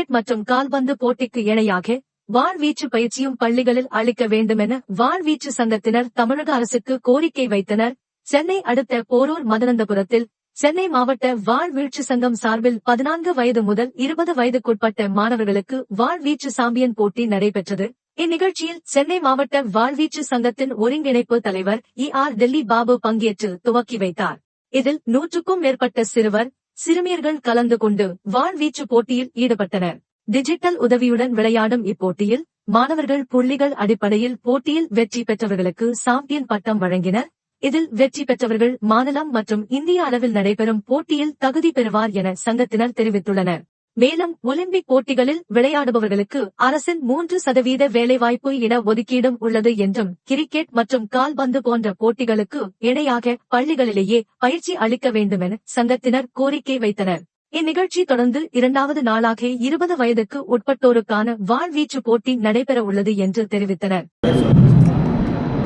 Cricket மற்றும் கால்பந்து போட்டிக்கு இணையாக வாழ்வீச்சு பயிற்சியும் பள்ளிகளில் அளிக்க வேண்டுமென வாழ்வீச்சு சங்கத்தினர் தமிழக அரசுக்கு கோரிக்கை வைத்தனர். சென்னை அடுத்த போரூர் மதனந்தபுரத்தில் சென்னை மாவட்ட வாழ்வீழ்ச்சி சங்கம் சார்பில் பதினான்கு வயது முதல் இருபது வயதுக்குட்பட்ட மாணவர்களுக்கு வாழ்வீச்சு சாம்பியன் போட்டி நடைபெற்றது. இந்நிகழ்ச்சியில் சென்னை மாவட்ட வாழ்வீச்சு சங்கத்தின் ஒருங்கிணைப்பு தலைவர் இ ஆர் டெல்லி பாபு பங்கேற்று துவக்கி வைத்தார். இதில் நூற்றுக்கும் மேற்பட்ட சிறுவர் சிறுமியர்கள் கலந்து கொண்டு வாழ்வீச்சு போட்டியில் ஈடுபட்டனர். டிஜிட்டல் உதவியுடன் விளையாடும் இப்போட்டியில் மாணவர்கள் புள்ளிகள் அடிப்படையில் போட்டியில் வெற்றி பெற்றவர்களுக்கு சாம்பியன் பட்டம் வழங்கினர். இதில் வெற்றி பெற்றவர்கள் மாநிலம் மற்றும் இந்திய அளவில் நடைபெறும் போட்டியில் தகுதி பெறுவார் என சங்கத்தினர் தெரிவித்துள்ளனர். மேலும் ஒலிம்பிக் போட்டிகளில் விளையாடுபவர்களுக்கு அரசின் மூன்று சதவீத வேலைவாய்ப்பு இட ஒதுக்கீடும் உள்ளது என்றும் கிரிக்கெட் மற்றும் கால்பந்து போன்ற போட்டிகளுக்கு இணையாக பள்ளிகளிலேயே பயிற்சி அளிக்க வேண்டுமென சங்கத்தினர் கோரிக்கை வைத்தனர். இந்நிகழ்ச்சி தொடர்ந்து இரண்டாவது நாளாக இருபது வயதுக்கு உட்பட்டோருக்கான வாழ்வீச்சு போட்டி நடைபெற உள்ளது என்று தெரிவித்தனர்.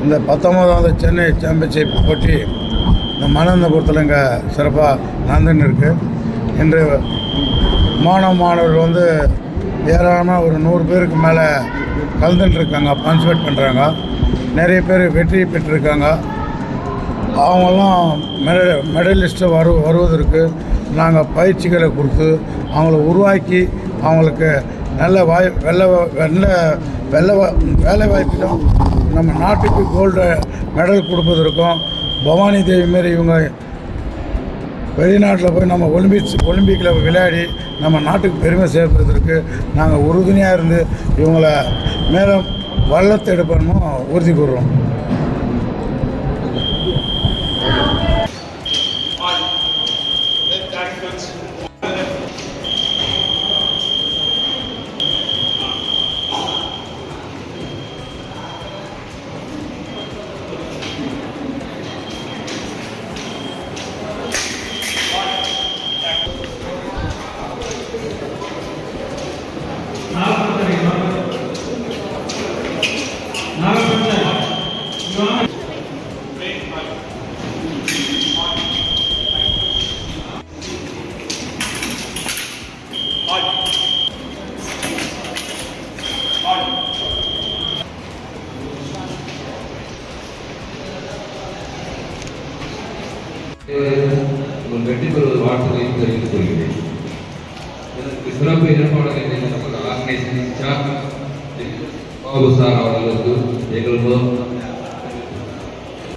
இந்த பத்தொன்பதாவது சென்னை சாம்பியன்ஷிப் போட்டி இந்த மனந்தபுரத்தில் இங்கே சிறப்பாக நடந்துன்னு இருக்கு. இன்று மாணவ மாணவர்கள் வந்து ஏராளமாக ஒரு நூறு பேருக்கு மேலே கலந்துட்டுருக்காங்க பார்ட்டிசிபேட் பண்ணுறாங்க நிறைய பேர் வெற்றி பெற்றிருக்காங்க. அவங்கெல்லாம் மெட மெடலிஸ்ட்டு வரு வருவதற்கு நாங்கள் பயிற்சிகளை கொடுத்து அவங்கள உருவாக்கி அவங்களுக்கு நல்ல வாய் வெள்ள வெள்ள வெள்ள வேலை வாய்ப்பிலும் நம்ம நாட்டுக்கு கோல்டு மெடல் கொடுப்பதற்கும் பவானி தேவி மாரி இவங்க வெளிநாட்டில் போய் நம்ம ஒலிம்பிக்ஸ் ஒலிம்பிக்கில் விளையாடி நம்ம நாட்டுக்கு பெருமை சேர்ப்பதற்கு நாங்கள் உறுதுணையாக இருந்து இவங்கள மேலும் வல்லத்தை எடுப்பணும் உறுதி கூறுறோம் உங்கள் வெற்றி பெறுவது வாழ்த்துக்களையும் தெரிவித்துக் கொள்கிறேன் இதற்கு சிறப்பு ஏற்பாடுகளை செய்த நமது ஆர்கனைசேஷன் சார் பாபு சார் அவர்களுக்கு எங்கள் முதல்